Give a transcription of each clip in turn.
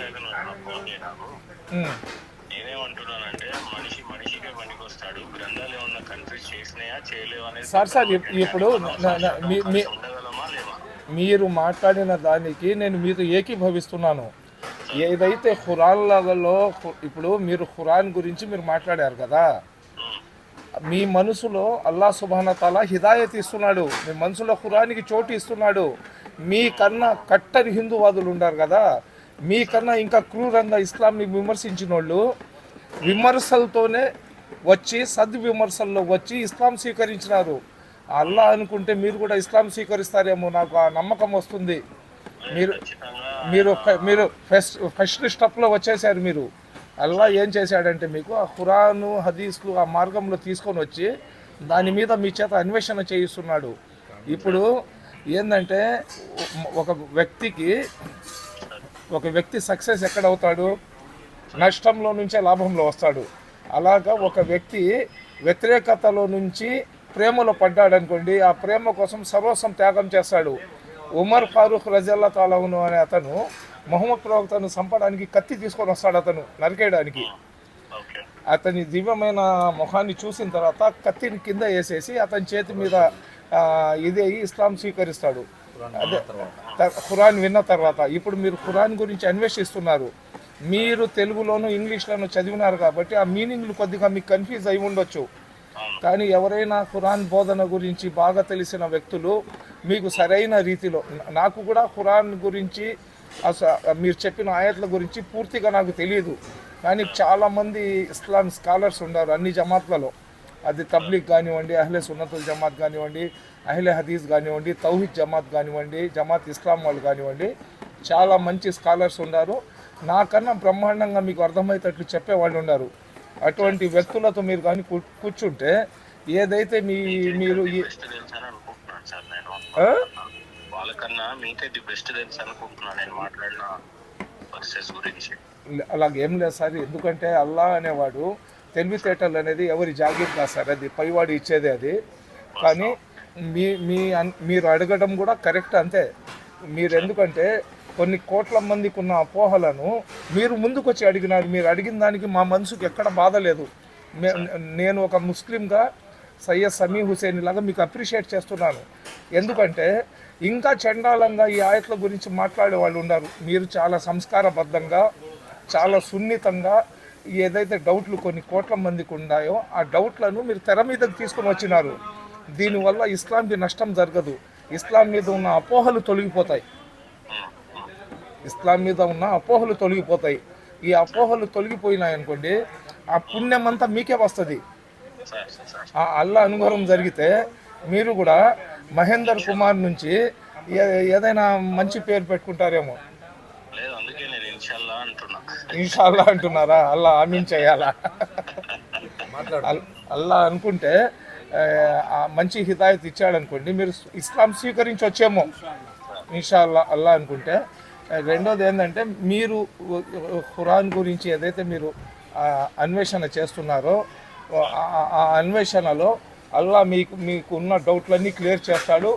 నువ్వు ఫోన్. నేనేమంటున్నానంటే మనిషి మనిషికే పనికొస్తాడు. గ్రంథాలు ఏమన్నా కన్ఫ్యూజ్ చేసినాయా చేయలేవు అనేది సార్ సార్ ఇప్- ఇప్పుడు ఉండగలమా లేవా? మీరు మాట్లాడిన దానికి నేను మీతో ఏకీభవిస్తున్నాను. ఏదైతే ఖురాన్లలో ఇప్పుడు మీరు ఖురాన్ గురించి మీరు మాట్లాడారు కదా మీ మనసులో అల్లా సుబాన తాలా హిదాయత్ ఇస్తున్నాడు. మీ మనసులో ఖురానికి చోటు ఇస్తున్నాడు. మీ కన్నా కట్టని హిందూవాదులు ఉన్నారు కదా మీ కన్నా ఇంకా క్రూరంగా ఇస్లాంని విమర్శించిన వాళ్ళు విమర్శలతోనే వచ్చి సద్విమర్శల్లో వచ్చి ఇస్లాం స్వీకరించినారు. అల్లా అనుకుంటే మీరు కూడా ఇస్లాం స్వీకరిస్తారేమో నాకు ఆ నమ్మకం వస్తుంది. మీరు మీరు మీరు ఫస్ట్ ఫస్ట్ స్టెప్లో వచ్చేసారు మీరు. అల్లా ఏం చేశాడంటే మీకు ఆ ఖురాను హదీస్లు ఆ మార్గంలో తీసుకొని వచ్చి దాని మీద మీ చేత అన్వేషణ చేయిస్తున్నాడు. ఇప్పుడు ఏంటంటే ఒక వ్యక్తికి ఒక వ్యక్తి సక్సెస్ ఎక్కడ అవుతాడు నష్టంలో నుంచే లాభంలో వస్తాడు. అలాగా ఒక వ్యక్తి వ్యతిరేకతలో నుంచి ప్రేమలో పడ్డాడు అనుకోండి ఆ ప్రేమ కోసం సర్వస్వం త్యాగం చేస్తాడు. ఉమర్ ఫారూక్ రజల్లా తాలవును అనే అతను మొహమ్మద్ ప్రవక్తను చంపడానికి కత్తి తీసుకొని వస్తాడు అతను నరికేయడానికి. అతని దివ్యమైన ముఖాన్ని చూసిన తర్వాత కత్తిని కింద వేసేసి అతని చేతి మీద ఇది ఇస్లాం స్వీకరిస్తాడు. అదే ఖురాన్ విన్న తర్వాత. ఇప్పుడు మీరు ఖురాన్ గురించి అన్వేషిస్తున్నారు. మీరు తెలుగులోను ఇంగ్లీష్లోను చదివినారు కాబట్టి ఆ మీనింగ్లు కొద్దిగా మీకు కన్ఫ్యూజ్ అయి ఉండొచ్చు. కానీ ఎవరైనా ఖురాన్ బోధన గురించి బాగా తెలిసిన వ్యక్తులు మీకు సరైన రీతిలో నాకు కూడా ఖురాన్ గురించి మీరు చెప్పిన ఆయట్ల గురించి పూర్తిగా నాకు తెలియదు కానీ చాలామంది ఇస్లాం స్కాలర్స్ ఉన్నారు అన్ని జమాత్లలో. అది తబ్లిక్ కానివ్వండి అహ్లే సున్నతుల్ జమాత్ కానివ్వండి అహ్లే హదీస్ కానివ్వండి తౌహిద్ జమాత్ కానివ్వండి జమాత్ ఇస్లాం వాళ్ళు కానివ్వండి చాలా మంచి స్కాలర్స్ ఉన్నారు. నాకన్నా బ్రహ్మాండంగా మీకు అర్థమయ్యేటట్లు చెప్పేవాళ్ళు ఉన్నారు. అటువంటి వ్యక్తులతో మీరు కానీ కూర్చుంటే ఏదైతే మీ మీరు? వాళ్ళకన్నా మీకే ది బెస్ట్ తెలుసు అనుకుంటున్నాను నేను మాట్లాడిన గురించి. అలాగేం లేదు సార్ ఎందుకంటే అల్లా అనేవాడు తెలివితేటలు అనేది ఎవరి జాగీర్ కాదు సార్. అది పైవాడు ఇచ్చేదే అది. కానీ మీ మీ అన్- మీరు అడగడం కూడా కరెక్ట్ అంతే. మీరు ఎందుకంటే కొన్ని కోట్ల మందికి ఉన్న అపోహలను మీరు ముందుకొచ్చి అడిగినారు. మీరు అడిగిన దానికి మా మనసుకు ఎక్కడ బాధ లేదు. నేను ఒక ముస్లింగా సయ్యద్ సమీ హుసేన్ లాగా మీకు అప్రిషియేట్ చేస్తున్నాను. ఎందుకంటే ఇంకా చండాలంగా ఈ ఆయట్ల గురించి మాట్లాడే వాళ్ళు ఉన్నారు. మీరు చాలా సంస్కారబద్ధంగా చాలా సున్నితంగా ఏదైతే డౌట్లు కొన్ని కోట్ల మందికి ఉన్నాయో ఆ డౌట్లను మీరు తెర మీదకి తీసుకొని వచ్చినారు. దీనివల్ల ఇస్లాంకి నష్టం జరగదు. ఇస్లాం మీద ఉన్న అపోహలు తొలగిపోతాయి. ఇస్లాం మీద ఉన్న అపోహలు తొలగిపోతాయి. ఈ అపోహలు తొలగిపోయినాయి అనుకోండి ఆ పుణ్యం అంతా మీకే వస్తుంది. ఆ అల్లా అనుగ్రహం జరిగితే మీరు కూడా మహేందర్ కుమార్ నుంచి ఏ- ఏదైనా మంచి పేరు పెట్టుకుంటారేమో లేదు అందుకే నేను ఇన్షాల్లా అంటున్నా. ఇన్షాల్లా అంటున్నారా? అల్లా ఆమీన్ చేయాలా? అల్- అల్లా అనుకుంటే మంచి హిదాయత్ ఇచ్చాడనుకోండి మీరు ఇస్లాం స్వీకరించి వచ్చేమో ఇన్షాల్లా అల్లా అనుకుంటే రెండోది ఏంటంటే మీరు ఖురాన్ గురించి ఏదైతే మీరు ఆ, అన్వేషణ చేస్తున్నారో ఆ అన్వేషణలో అల్లా మీకు మీకు ఉన్న డౌట్లన్నీ క్లియర్ చేస్తాడు.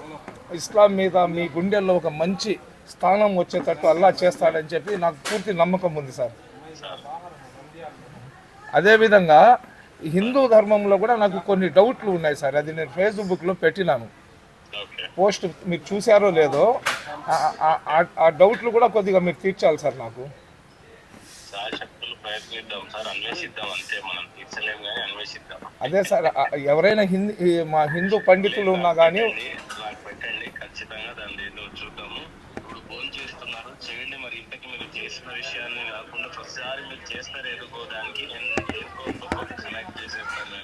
ఇస్లాం మీద మీ గుండెల్లో ఒక మంచి స్థానం వచ్చేటట్టు అల్లా చేస్తాడని చెప్పి నాకు పూర్తి నమ్మకం ఉంది సార్. అదేవిధంగా హిందూ ధర్మంలో కూడా నాకు కొన్ని డౌట్లు ఉన్నాయి సార్. అది నేను ఫేస్బుక్లో పెట్టినాను. పోస్ట్ మీరు చూసారో లేదో ఆ- డౌట్లు కూడా కొద్దిగా మీరు తీర్చాలి సార్ నాకు. అదే సార్ ఎవరైనా హిందీ మా హిందూ పండితులు ఉన్నా కానీ చేస్తున్నారు చేయండి మరి ఇంతకి మీరు చేసిన విషయాన్ని కాకుండా ప్రతిసారి మీరు చేస్తారు ఎదుర్కోవడానికి నేను కనెక్ట్ చేసేస్తాను